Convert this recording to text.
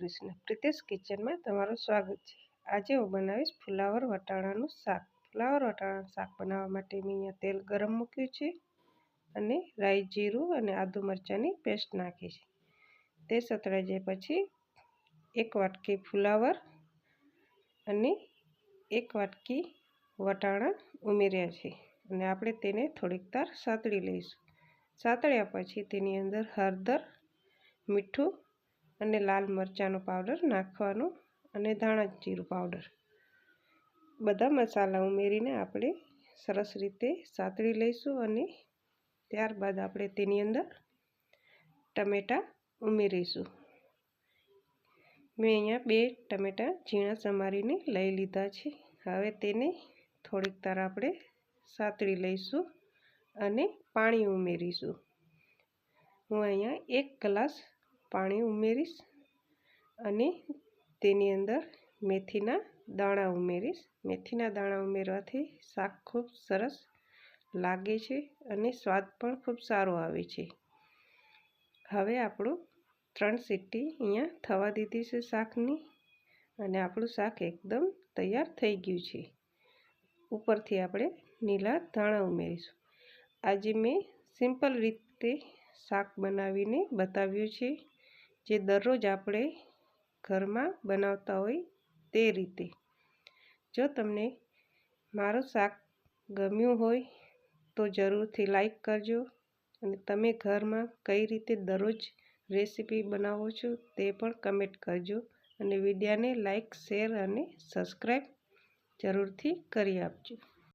કૃષ્ણ. પ્રિતેશ કિચનમાં તમારું સ્વાગત છે. આજે હું બનાવીશ ફુલાવર વટાણાનું શાક. ફુલાવર વટાણાનું શાક બનાવવા માટે મેં અહીંયા તેલ ગરમ મૂક્યું છે અને રાઈ જીરું અને આદુ મરચાંની પેસ્ટ નાખી છે. તે સતળાઈ જાય પછી એક વાટકી ફુલાવર અને એક વાટકી વટાણા ઉમેર્યા છે અને આપણે તેને થોડીક તાર સાતળી લઈશું. સાતળ્યા પછી તેની અંદર હળદર, મીઠું અને લાલ મરચાંનો પાવડર નાખવાનો અને ધાણા જીરું પાવડર બધા મસાલા ઉમેરીને આપણે સરસ રીતે સાતળી લઈશું અને ત્યારબાદ આપણે તેની અંદર ટમેટાં ઉમેરીશું. મેં અહીંયા બે ટમેટાં ઝીણા સમારીને લઈ લીધા છે. હવે તેને થોડીક તાર આપણે સાતળી લઈશું અને પાણી ઉમેરીશું. હું અહીંયા એક ગ્લાસ પાણી ઉમેરીશ અને તેની અંદર મેથીના દાણા ઉમેરીશ. મેથીના દાણા ઉમેરવાથી શાક ખૂબ સરસ લાગે છે અને સ્વાદ પણ ખૂબ સારો આવે છે. હવે આપણું ત્રણ સીટી અહીંયા થવા દીધી છે શાકની અને આપણું શાક એકદમ તૈયાર થઈ ગયું છે. ઉપરથી આપણે નીલા ધાણા ઉમેરીશું. આજે મેં સિમ્પલ રીતે શાક બનાવીને બતાવ્યું છે. જે દરરોજ આપણે ઘરમાં બનાવતા હોય તે રીતે. જો તમને મારું શાક ગમ્યું હોય તો જરૂરથી લાઈક કરજો અને તમે ઘરમાં કઈ રીતે દરરોજ રેસીપી બનાવો છો તે પણ કમેન્ટ કરજો અને વિડીયાને લાઈક, શેર અને સબસ્ક્રાઈબ જરૂરથી કરી આપજો.